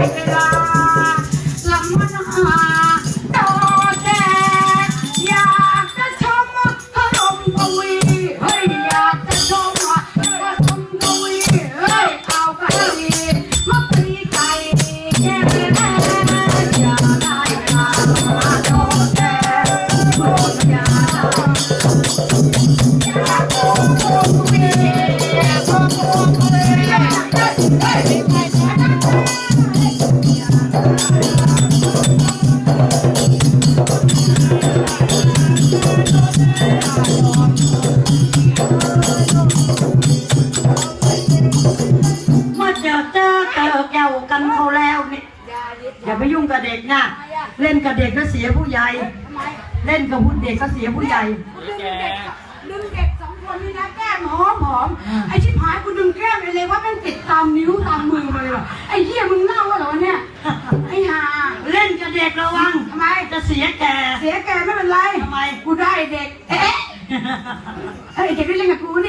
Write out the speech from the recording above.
เวลาลำมันหาดอแดงอยากจะชมพระรมกวีเฮ้ยอยากจะชมพระรมกวีเฮ้ยเอากะลีมาตีไก่แย่แน่อย่าได้มาดอแดงโปรดอย่าได้ เมื่อเจอเจอเจอแก้วกันเขาแล้วเนี่ยอย่าไปยุ่งกับเด็กนะเล่นกับเด็กก็เสียผู้ใหญ่ เล่นกับผู้เด็กก็เสียผู้ใหญ่ ดึงเด็กดึงเด็กสองคนนี่นะแก้มหอมหอมไอ้ชิบหายกูดึงแก้มไปเลยว่าเป็นติดตามนิ้วตามมือมาเลยว่ะไอ้เหี้ยมึงเน่าวะเหรอวะเนี่ยไอ้ห่า เล่นกับเด็กระวัง ทำไม จะเสียแก่เสียแกไม่เป็นไร ทำไม กูได้เด็ก เอ๊ะเอ้ยเด็กได้เล่นกับกูนี่